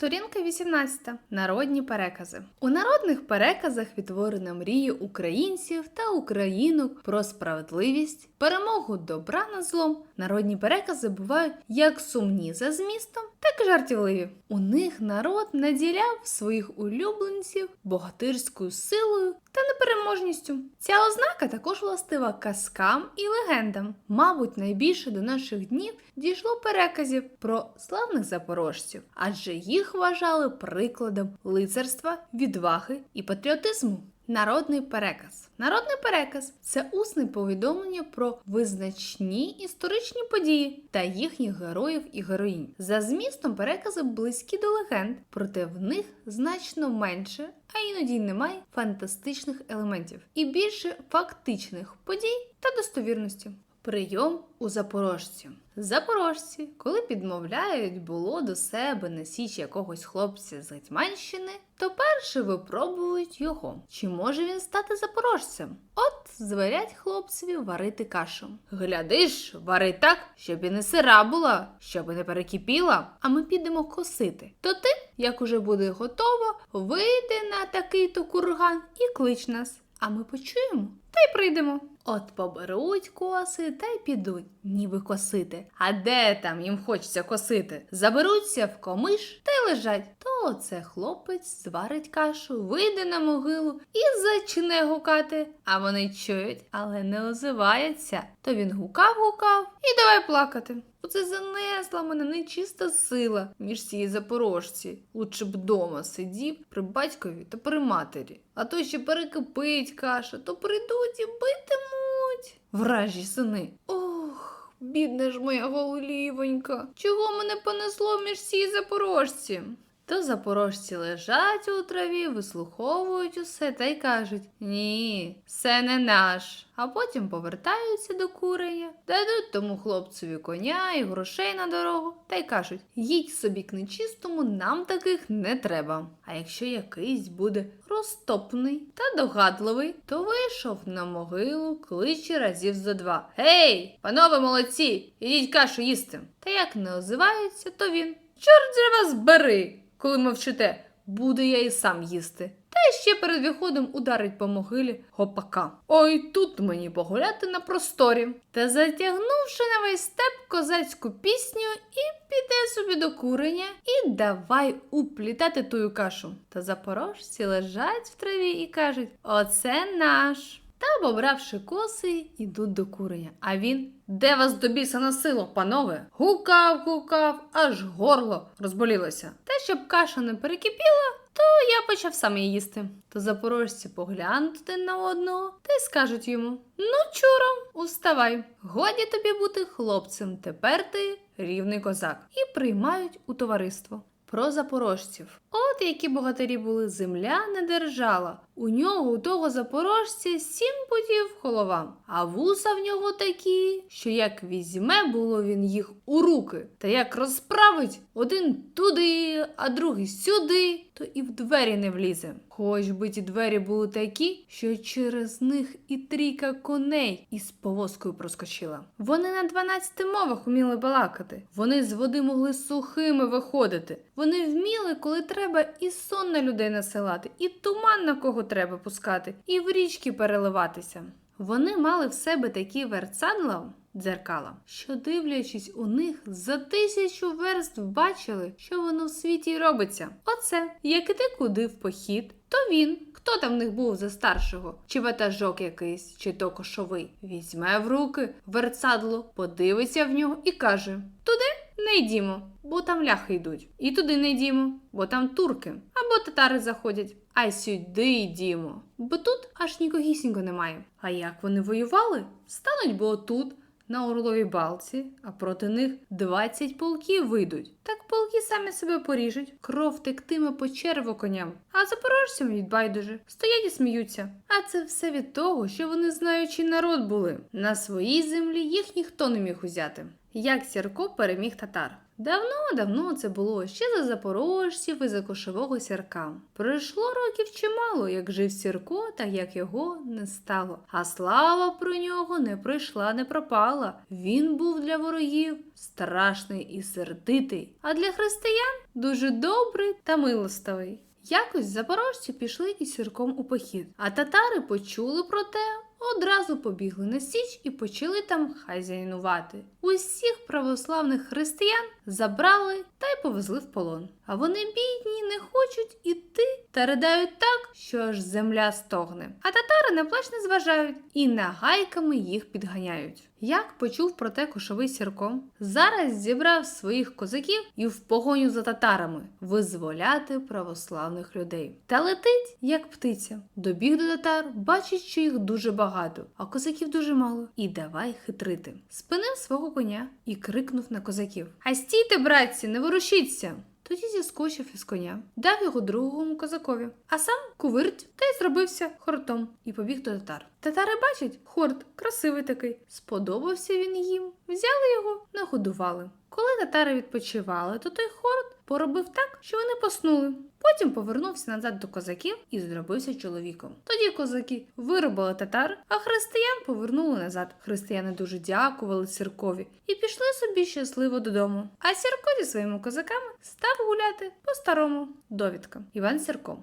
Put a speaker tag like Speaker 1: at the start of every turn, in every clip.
Speaker 1: Сторінка 18. Народні перекази. У народних переказах відтворена мрії українців та українок про справедливість, перемогу добра над злом. Народні перекази бувають як сумні за змістом, так і жартівливі. У них народ наділяв своїх улюбленців богатирською силою та непереможністю. Ця ознака також властива казкам і легендам. Мабуть, найбільше до наших днів дійшло переказів про славних запорожців, адже їх вважали прикладом лицарства, відваги і патріотизму. Народний переказ. Народний переказ це усне повідомлення про визначні історичні події та їхніх героїв і героїнь. За змістом перекази близькі до легенд, проте в них значно менше, а іноді немає фантастичних елементів і більше фактичних подій та достовірності. Прийом у запорожців. Запорожці, коли підмовляють було до себе на січ якогось хлопця з Гетьманщини, то перше випробують його. Чи може він стати запорожцем? От зварять хлопцеві варити кашу. Глядиш, вари так, щоб і не сира була, щоб і не перекипіла, а ми підемо косити. То ти, як уже буде готово, вийди на такий-то курган і клич нас. А ми почуємо та й прийдемо. От поберуть коси та й підуть, ніби косити. А де там їм хочеться косити? Заберуться в комиш та й лежать. То це хлопець зварить кашу, вийде на могилу і зачне гукати. А вони чують, але не озиваються. То він гукав, гукав і давай плакати. Оце занесла мене нечиста сила між ці запорожці. Лучше б дома сидів при батькові та при матері. А то ще перекипить каша, то прийдуть і битимуть. Вражі сини. Ох, бідна ж моя голівонька. Чого мене понесло між ці запорожці? То запорожці лежать у траві, вислуховують усе та й кажуть: Ні, це не наш. А потім повертаються до куреня, дадуть тому хлопцеві коня і грошей на дорогу, та й кажуть: їдь собі к нечистому, нам таких не треба. А якщо якийсь буде розтопний та догадливий, то вийшов на могилу кличе разів зо два. Гей, панове молодці, ідіть кашу їсти. Та як не озиваються, то він. Чорт же вас бери! Коли мовчите, буду я і сам їсти. Та ще перед виходом ударить по могилі гопака. Ой тут мені погуляти на просторі. Та затягнувши на весь степ козацьку пісню, і піде собі до куреня і давай уплітати тую кашу. Та запорожці лежать в траві і кажуть: Оце наш. Та, обобравши коси, ідуть до куреня. А він де вас до біса носило, панове? Гукав, гукав, аж горло розболілося. Та щоб каша не перекипіла, то я почав сам її їсти. То запорожці поглянуть один на одного та й скажуть йому: Ну, чуро, уставай, годі тобі бути хлопцем, тепер ти рівний козак. І приймають у товариство. Про запорожців. От які богатирі були, земля не держала. У нього, у того запорожця, сім путів головам, а вуса в нього такі, що як візьме було він їх у руки, та як розправить один туди, а другий сюди, то і в двері не влізе. Хоч би ті двері були такі, що через них і трійка коней із повозкою проскочила. Вони на 12 мовах уміли балакати. Вони з води могли сухими виходити. Вони вміли, коли треба, і сон на людей насилати, і туман на кого треба пускати, і в річки переливатися. Вони мали в себе такі верцанла, дзеркала, що, дивлячись у них, за тисячу верств бачили, що воно в світі робиться. Оце, як іти куди в похід, то він, хто там в них був за старшого, чи ватажок якийсь, чи то кошовий, візьме в руки верцадло, подивиться в нього і каже: Туди не йдімо, бо там ляхи йдуть. І туди не йдімо, бо там турки або татари заходять. А й сюди йдімо, бо тут аж нікогісінько немає. А як вони воювали? Стануть бо тут, на Орловій балці, а проти них 20 полків вийдуть. Так полки самі себе поріжуть, кров тектиме по черво коням, а запорожцям від байдуже стоять і сміються. А це все від того, що вони знаючий народ були. На своїй землі їх ніхто не міг узяти. Як Сірко переміг татар. Давно-давно це було ще за запорожців і за кошового сірка. Пройшло років чимало, як жив Сірко, та як його не стало. А слава про нього не пройшла, не пропала. Він був для ворогів страшний і сердитий, а для християн дуже добрий та милостивий. Якось запорожці пішли із сірком у похід, а татари почули про те, одразу побігли на січ і почали там хазяйнувати. Усіх православних християн забрали та й повезли в полон. А вони бідні, не хочуть іти та ридають так, що аж земля стогне. А татари на плач не зважають і нагайками їх підганяють. Як почув про те кошовий сірко, зараз зібрав своїх козаків і в погоню за татарами визволяти православних людей. Та летить, як птиця. Добіг до татар, бачить, що їх дуже багато, а козаків дуже мало. І давай хитрити. Спинив свого коня і крикнув на козаків: А стійте, братці, не ворушіться! Тоді зіскочив із коня, дав його другому козакові, а сам кувирть та й зробився хортом і побіг до татар. Татари бачать, хорт красивий такий. Сподобався він їм, взяли його, нагодували. Коли татари відпочивали, то той хорт поробив так, що вони поснули. Потім повернувся назад до козаків і зробився чоловіком. Тоді козаки виробили татар, а християн повернули назад. Християни дуже дякували Сіркові і пішли собі щасливо додому. А Сірко зі своїми козаками став гуляти по-старому. Довідка. Іван Сірко,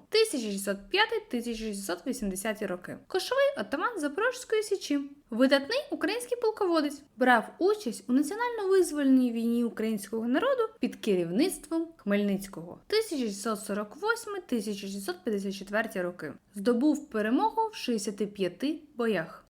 Speaker 1: 1605-1680 роки. Кошовий отаман Запорожської січі. Видатний український полководець брав участь у національно-визвольній війні українського народу під керівництвом Хмельницького 1648-1654 роки. Здобув перемогу в 65 боях.